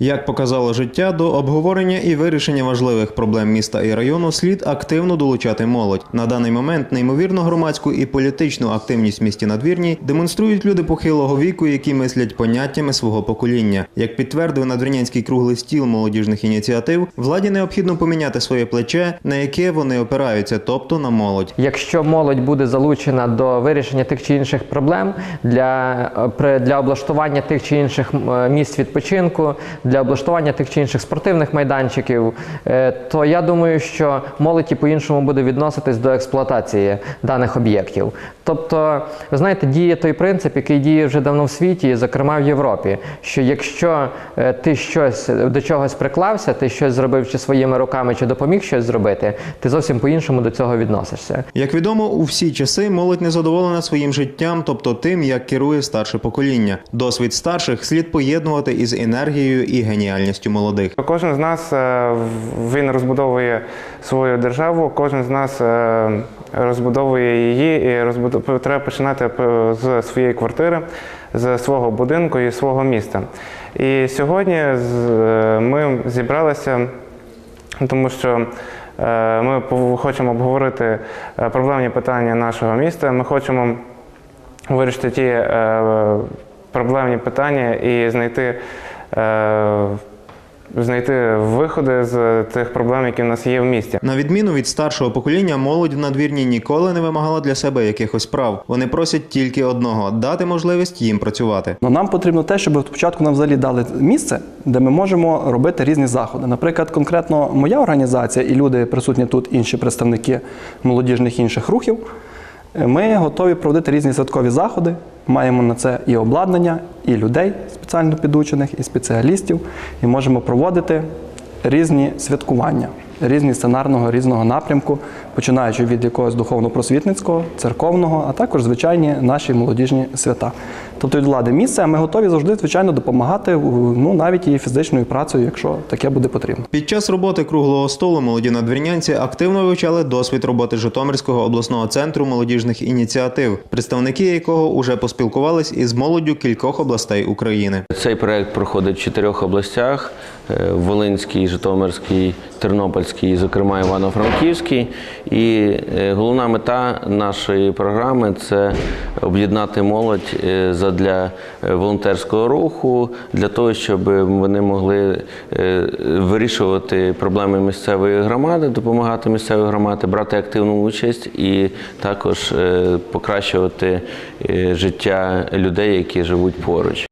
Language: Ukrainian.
Як показало життя, до обговорення і вирішення важливих проблем міста і району слід активно долучати молодь. На даний момент неймовірну громадську і політичну активність в місті надвірній демонструють люди похилого віку, які мислять поняттями свого покоління. Як підтвердив надвірнянський круглий стіл молодіжних ініціатив, владі необхідно поміняти своє плече, на яке вони опираються, тобто на молодь. Якщо молодь буде залучена до вирішення тих чи інших проблем для, е, для облаштування тих чи інших е, місць відпочинку, для облаштування тих чи інших спортивних майданчиків, е, то я думаю, що молодь і по-іншому буде відноситись до експлуатації даних об'єктів. Тобто, ви знаєте, діє той принцип, який діє вже давно в світі, зокрема в Європі, що якщо е, ти щось до чогось приклався, ти щось зробив чи своїми руками, чи допоміг щось зробити, ти зовсім по-іншому до цього відносишся. Як відомо, у всі часи молодь не задоволена своїм життям, тобто тим, як керує старше покоління. Досвід старших слід поєднувати із енергією і геніальністю молодих. Кожен з нас е, він розбудовує свою державу, кожен з нас е, розбудовує її і розбуду- треба починати з своєї квартири, з свого будинку і свого міста. І сьогодні е, ми зібралися, тому що ми хочемо обговорити проблемні питання нашого міста. Ми хочемо вирішити ті проблемні питання і знайти, знайти виходи з тих проблем, які в нас є в місті. На відміну від старшого покоління, молодь в надвірні ніколи не вимагала для себе якихось прав. Вони просять тільки одного дати можливість їм працювати. Ну, нам потрібно те, щоб спочатку нам взагалі дали місце, де ми можемо робити різні заходи. Наприклад, конкретно моя організація і люди присутні тут, інші представники молодіжних інших рухів. Е, Ми готові проводити різні святкові заходи. Маємо на це і обладнання, і людей спеціально підучених, і спеціалістів, і можемо проводити різні святкування, різні сценарного, різного напрямку, починаючи від якогось духовно-просвітницького, церковного, а також звичайні наші молодіжні свята. Тобто від влади місце, а ми готові завжди, звичайно, допомагати ну, навіть і фізичною працею, якщо таке буде потрібно. Під час роботи круглого столу молоді надвірнянці активно вивчали досвід роботи Житомирського обласного центру молодіжних ініціатив, представники якого уже поспілкувались із молоддю кількох областей України. Цей проект проходить в чотирьох областях: е, Волинській, Житомирській, Тернопільській, і, зокрема Івано-Франківській. І е, головна мета нашої програми це об'єднати молодь е, задля е, волонтерського руху, для того, щоб вони могли вирішувати проблеми місцевої громади, допомагати місцевій громаді, брати активну участь і також покращувати життя людей, які живуть поруч.